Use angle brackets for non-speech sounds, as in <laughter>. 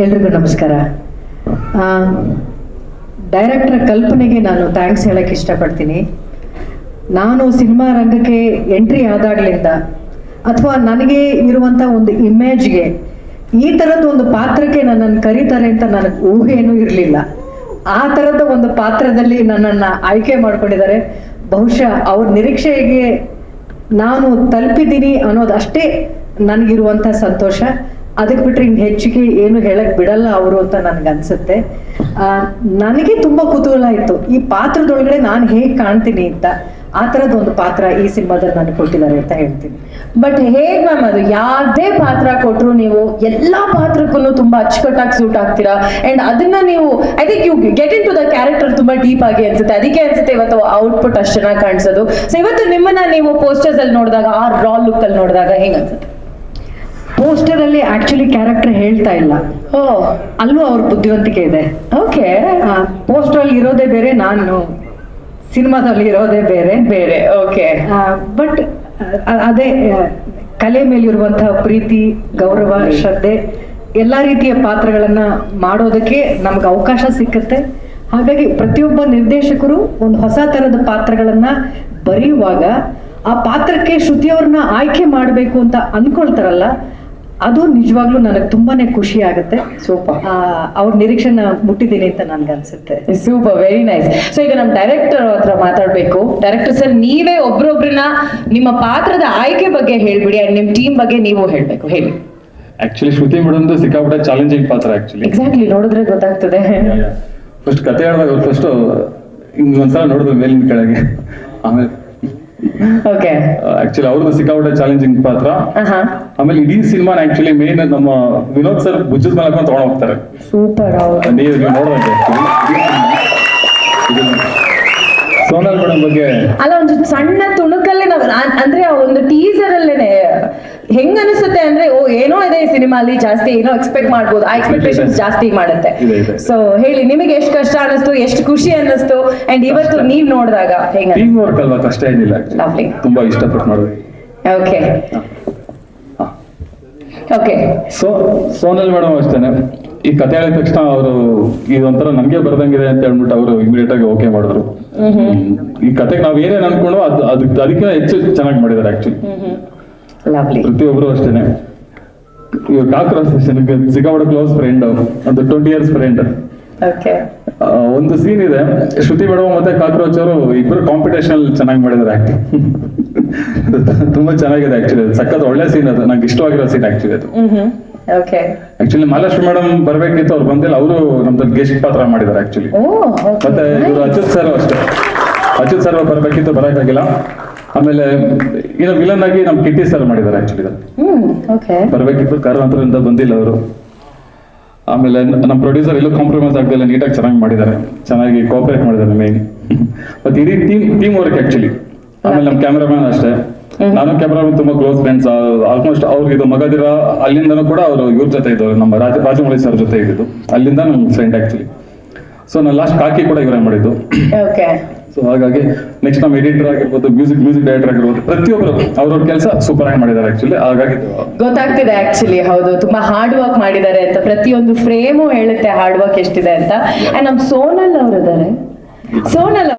ಎಲ್ರಿಗೂ ನಮಸ್ಕಾರ. ಡೈರೆಕ್ಟರ್ ಕಲ್ಪನೆಗೆ ನಾನು ಥ್ಯಾಂಕ್ಸ್ ಹೇಳಕ್ಕೆ ಇಷ್ಟಪಡ್ತೀನಿ. ನಾನು ಸಿನಿಮಾ ರಂಗಕ್ಕೆ ಎಂಟ್ರಿ ಆದಾಗ್ಲಿಂದ, ಅಥವಾ ನನಗೆ ಇರುವಂಥ ಒಂದು ಇಮೇಜ್ಗೆ ಈ ತರದ ಒಂದು ಪಾತ್ರಕ್ಕೆ ನನ್ನನ್ನು ಕರೀತಾರೆ ಅಂತ ನನಗೆ ಊಹೆಯೂ ಇರಲಿಲ್ಲ. ಆ ತರದ ಒಂದು ಪಾತ್ರದಲ್ಲಿ ನನ್ನನ್ನು ಆಯ್ಕೆ ಮಾಡ್ಕೊಂಡಿದ್ದಾರೆ. ಬಹುಶಃ ಅವ್ರ ನಿರೀಕ್ಷೆಗೆ ನಾನು ತಲುಪಿದ್ದೀನಿ ಅನ್ನೋದು ಅಷ್ಟೇ ನನಗಿರುವಂಥ ಸಂತೋಷ. ಅದಕ್ಕೆ ಬಿಟ್ರೆ ಇನ್ ಹೆಚ್ಚಿಗೆ ಏನು ಹೇಳಕ್ ಬಿಡಲ್ಲ ಅವರು ಅಂತ ನನಗೆ ಅನ್ಸುತ್ತೆ. ಆ, ನನಗೆ ತುಂಬಾ ಕುತೂಹಲ ಇತ್ತು. ಈ ಪಾತ್ರದೊಳಗಡೆ ನಾನು ಹೇಗೆ ಕಾಣ್ತೀನಿ ಅಂತ. ಆ ಥರದ ಒಂದು ಪಾತ್ರ ಈ ಸಿನಿಮಾದಲ್ಲಿ ನಾನು ಕೊಟ್ಟಿದ್ದಾರೆ ಅಂತ ಹೇಳ್ತೀನಿ. ಬಟ್ ಹೇಗ್ ಮ್ಯಾಮ್ ಅದು? ಯಾವ್ದೇ ಪಾತ್ರ ಕೊಟ್ರು ನೀವು ಎಲ್ಲಾ ಪಾತ್ರಕ್ಕೂ ತುಂಬಾ ಅಚ್ಚುಕಟ್ಟಾಗಿ ಸೂಟ್ ಆಗ್ತೀರಾ? ಅಂಡ್ ಅದನ್ನ ನೀವು I think you get into the character ತುಂಬಾ ಡೀಪ್ ಆಗಿ ಅನ್ಸುತ್ತೆ. ಅದಕ್ಕೆ ಅನ್ಸುತ್ತೆ ಇವತ್ತು ಔಟ್ಪುಟ್ ಅಷ್ಟು ಚೆನ್ನಾಗಿ ಕಾಣಿಸೋದು. ಸೊ ಇವತ್ತು ನಿಮ್ಮನ್ನ ನೀವು ಪೋಸ್ಟರ್ಸ್ ಅಲ್ಲಿ ನೋಡಿದಾಗ ಆ ರಾ ಲುಕ್ ಅಲ್ಲಿ ನೋಡಿದಾಗ ಹೆಂಗ್ ಅನ್ಸುತ್ತೆ? ಪೋಸ್ಟರ್ ಅಲ್ಲಿ ಆಕ್ಚುಲಿ ಕ್ಯಾರೆಕ್ಟರ್ ಹೇಳ್ತಾ ಇಲ್ಲ. ಓ. ಅಲ್ಲೂ ಅವ್ರ ಬುದ್ಧಿವಂತಿಕೆ ಇದೆ. ಓಕೆ. ಪೋಸ್ಟರ್ ಅಲ್ಲಿ ಇರೋದೇ ಬೇರೆ ನಾನು ಸಿನಿಮಾದಲ್ಲಿ ಇರೋದೇ ಬೇರೆ. ಬೇರೆ ಓಕೆ. ಬಟ್ ಅದೇ ಕಲೆ ಮೇಲಿರುವಂತಹ ಪ್ರೀತಿ ಗೌರವ ಶ್ರದ್ಧೆ ಎಲ್ಲ ರೀತಿಯ ಪಾತ್ರಗಳನ್ನ ಮಾಡೋದಕ್ಕೆ ನಮ್ಗೆ ಅವಕಾಶ ಸಿಕ್ಕತ್ತೆ. ಹಾಗಾಗಿ ಪ್ರತಿಯೊಬ್ಬ ನಿರ್ದೇಶಕರು ಒಂದು ಹೊಸ ತರದ ಪಾತ್ರಗಳನ್ನ ಬರೆಯುವಾಗ ಆ ಪಾತ್ರಕ್ಕೆ ಶ್ರುತಿಯವ್ರನ್ನ ಆಯ್ಕೆ ಮಾಡಬೇಕು ಅಂತ ಅನ್ಕೊಳ್ತಾರಲ್ಲ ಅದು ನಿಜವಾಗ್ಲೂ ನನಗೆ ತುಂಬಾನೇ ಖುಷಿ ಆಗುತ್ತೆ. ಸೂಪರ್. ಆ, ಅವ್ರ ನಿರೀಕ್ಷೆನ ಮುಟ್ಟಿದ್ದೀನಿ ಅಂತ ನನ್ಗನ್ಸುತ್ತೆ ಸೂಪರ್ ವೆರಿ ನೈಸ್ ಸೊ ಈಗ ನಮ್ಮ ಡೈರೆಕ್ಟರ್ ಹತ್ರ ಮಾತಾಡ್ಬೇಕು. ಡೈರೆಕ್ಟರ್ ಸರ್ ನೀವೇ ಒಬ್ರೊಬ್ರನ್ನ ನಿಮ್ಮ ಪಾತ್ರದ ಆಯ್ಕೆ ಬಗ್ಗೆ ಹೇಳ್ಬಿಡಿ ಅಂಡ್ ನಿಮ್ ಟೀಮ್ ಬಗ್ಗೆ ನೀವು ಹೇಳ್ಬೇಕು. ಹೇಳಿ. ಆಕ್ಚುಲಿ ಶ್ರುತಿ ಮೇಡಮ್ದು ಸಿಕ್ಕಾಪಟ್ಟೆ ಚಾಲೆಂಜಿಂಗ್ ಪಾತ್ರ ಆಕ್ಚುಲಿ ಎಕ್ಸಾಕ್ಟ್ಲಿ ನೋಡಿದ್ರೆ ಗೊತ್ತಾಗ್ತದೆ. ಫಸ್ಟ್ ಕತೆ ಹೇಳಿದಾಗ ಫಸ್ಟ್ ಹಿಂಗ್ ಒಂದ್ಸಲ ನೋಡಿದ್ರು ಮೇಲಿನ ಕೆಳಗೆ. ಆಮೇಲೆ ಓಕೆ ಆಕ್ಚುಲಿ ಅವ್ರದ್ದು ಸಿಕ್ಕಾಪಟ್ಟೆ ಚಾಲೆಂಜಿಂಗ್ ಪಾತ್ರ. ಆಮೇಲೆ ಇಡೀ ಸಿನಿಮಾನ ಆಕ್ಚುಲಿ ಮೇನ್ ನಮ್ಮ ವಿನೋದ್ ಸರ್ ಭುಜದ ಮೇಲೆ ಹಾಕೊಂಡು ತಗೊಂಡ್ ಹೋಗ್ತಾರೆ. ಸೂಪರ್ ನೀವು ನೀವು ಸೋನಲ್ ಮೇಡಮ್ ಬಗ್ಗೆ ಅಲ್ಲ ಒಂದು ಸಣ್ಣ ತುಣುಕಲ್ಲೇ ನಾವು ಅಂದ್ರೆ ಒಂದು ಟೀಸರ್ ಅಲ್ಲೇನೆ ಹೆಂಗ್ ಅನಿಸುತ್ತೆ ಅಂದ್ರೆ ಓ ಏನೋ ಇದೆ ಈ ಸಿನಿಮಾಲಿ ಜಾಸ್ತಿ ಏನೋ ಎಕ್ಸ್ಪೆಕ್ಟ್ ಮಾಡ್ಬೋದು. ಆ ಎಕ್ಸ್ಪೆಕ್ಟೇಷನ್ಸ್ ಜಾಸ್ತಿ ಮಾಡುತ್ತೆ. ಸೊ ಹೇಳಿ ನಿಮಗೆ ಎಷ್ಟು ಕಷ್ಟ ಅನಿಸ್ತು ಎಷ್ಟು ಖುಷಿ ಅನ್ನಿಸ್ತು ಅಂಡ್ ಇವತ್ತು ನೀವ್ ನೋಡಿದಾಗ ಹೆಂಗ ಟೀಮ್ ವರ್ಕ್ ಅಲ್ವಾ? ಕಷ್ಟ ಏನಿಲ್ಲ. ತುಂಬಾ ಇಷ್ಟಪಟ್ಟು ಮಾಡೋದು. Okay okay so Sonal madam ಅಷ್ಟೇನೆ. ಈ ಕತೆ ಹೇಳಿದ ತಕ್ಷಣ ಅವರು ಇದೊಂಥರ ನಮ್ಗೆ ಬರ್ದಂಗಿದೆ ಅಂತ ಹೇಳ್ಬಿಟ್ಟು ಅವರು ಇಮಿಡಿಯೇಟ್ ಆಗಿ ಓಕೆ ಮಾಡಿದ್ರು. ಈ ಕತೆಗೆ ನಾವ್ ಏನೇನ್ ಅನ್ಕೊಂಡು ಅದು ಅದಕ್ಕೆ ಅದಕ್ಕಿಂತ ಹೆಚ್ಚು ಚೆನ್ನಾಗಿ ಮಾಡಿದ್ದಾರೆ ಆಕ್ಚುಲಿ ಲವ್ಲಿ ಪ್ರತಿಯೊಬ್ರು ಅಷ್ಟೇನೆ. ಇವಾಗ ಅಸೋಸಿಯೇಷನ್ ಸಿಕ್ಕಾಪಟ್ಟೆ ಕ್ಲೋಸ್ ಫ್ರೆಂಡ್ ಒಂದು ಟ್ವೆಂಟಿ ಇಯರ್ಸ್ ಫ್ರೆಂಡ್ ಒಂದು ಸೀನ್ ಇದೆ. ಶ್ರುತಿ ಮೇಡಮ್ ಮತ್ತೆ ಕಾಕ್ರೋಚ್ ಅವರು ಇಬ್ಬರು ಕಾಂಪಿಟೇಷನ್ ಚೆನ್ನಾಗಿ ಮಾಡಿದ್ದಾರೆ ಆಕ್ಟಿಂಗ್ <laughs> ತುಂಬಾ ಚೆನ್ನಾಗಿದೆ ಆಕ್ಚುಲಿ ಸಖತ್ ಒಳ್ಳೆ ಸೀನ್ ಅದು. ನಂಗೆ ಇಷ್ಟವಾಗಿರೋ ಸೀನ್ ಆಕ್ಚುಲಿ ಅದು. ಆಕ್ಚುಲಿ ಮಹಾಲಕ್ಷ್ಮಿ ಮೇಡಮ್ ಬರ್ಬೇಕಿತ್ತು ಅವ್ರು ಬಂದಿಲ್ಲ. ಅವರು ನಮ್ದಲ್ಲಿ ಗೆಸ್ಟ್ ಪಾತ್ರ ಮಾಡಿದ್ದಾರೆ ಆಕ್ಚುಲಿ ಮತ್ತೆ ಇವರು ಅಚ್ಯುತ್ ಸರ್ ಅಷ್ಟೇ. ಅಚ್ಯುತ್ ಸರ್ ಬರ್ಬೇಕಿತ್ತು ಬರಕ್ಕಾಗಿಲ್ಲ. ಆಮೇಲೆ ಇದು ವಿಲನ್ ಆಗಿ ನಮ್ ಕಿಟ್ಟಿ ಸರ್ ಮಾಡಿದ್ದಾರೆ ಆಕ್ಚುಲಿ ಬರ್ಬೇಕಿತ್ತು ಕಾರಣಾಂತರದಿಂದ ಬಂದಿಲ್ಲ ಅವರು. ಆಮೇಲೆ ನಮ್ಮ ಪ್ರೊಡ್ಯೂಸರ್ ಎಲ್ಲೂ ಕಾಂಪ್ರಮೈಸ್ ಆಗದೆಲ್ಲ ನೀಟಾಗಿ ಚೆನ್ನಾಗಿ ಮಾಡಿದ್ದಾರೆ. ಚೆನ್ನಾಗಿ ಕೋಆಪರೇಟ್ ಮಾಡಿದ್ದಾರೆ ಮೇನ್ ಮತ್ತೆ ಇಡೀ ಟೀಮ್ ಟೀಮ್ ವರ್ಕ್ ಆಕ್ಚುಲಿ ಆಮೇಲೆ ನಮ್ಮ ಕ್ಯಾಮ್ರಾಮನ್ ಅಷ್ಟೇ. ನಾನು ಕ್ಯಾಮ್ರಾಮನ್ ತುಂಬಾ ಕ್ಲೋಸ್ ಫ್ರೆಂಡ್ಸ್ ಆಲ್ಮೋಸ್ಟ್ ಅವ್ರಿಗೆ ಇದು ಮಗದಿರ ಅಲ್ಲಿಂದನೂ ಕೂಡ ಅವರು ಇವ್ರ ಜೊತೆ ಇದ್ದವರು ನಮ್ಮ ರಾಜ ರಾಜಮೌಳಿ ಸರ್ ಜೊತೆ ಇದ್ದಿದ್ದು. ಅಲ್ಲಿಂದ ನಮ್ಮ ಫ್ರೆಂಡ್ ಆಕ್ಚುಲಿ ಸೊ ನಾನು ಲಾಸ್ಟ್ ಕಾಕಿ ಕೂಡ ಇವರೇ ಮಾಡಿದ್ದು. ಓಕೆ ಸೊ ಹಾಗಾಗಿ ನೆಕ್ಸ್ಟ್ ನಮ್ಮ ಎಡಿಟರ್ ಆಗಿರ್ಬೋದು ಮ್ಯೂಸಿಕ್ ಮ್ಯೂಸಿಕ್ ಡೈರೆಕ್ಟರ್ ಆಗಿರ್ಬೋದು ಪ್ರತಿಯೊಬ್ಬರು ಅವ್ರವ್ರ ಕೆಲಸ ಸೂಪರ್ ಆಗಿ ಮಾಡಿದ್ದಾರೆ ಆಕ್ಚುಲಿ ಹಾಗಾಗಿ ಗೊತ್ತಾಗ್ತಿದೆ ಆಕ್ಚುಲಿ ಹೌದು. ತುಂಬಾ ಹಾರ್ಡ್ ವರ್ಕ್ ಮಾಡಿದ್ದಾರೆ ಅಂತ. ಪ್ರತಿಯೊಂದು ಫ್ರೇಮು ಹೇಳುತ್ತೆ ಹಾರ್ಡ್ ವರ್ಕ್ ಎಷ್ಟಿದೆ ಅಂತ. ಅಂಡ್ ನಮ್ ಸೋನಲ್ ಅವರು ಇದಾರೆ ಸೋನಲ್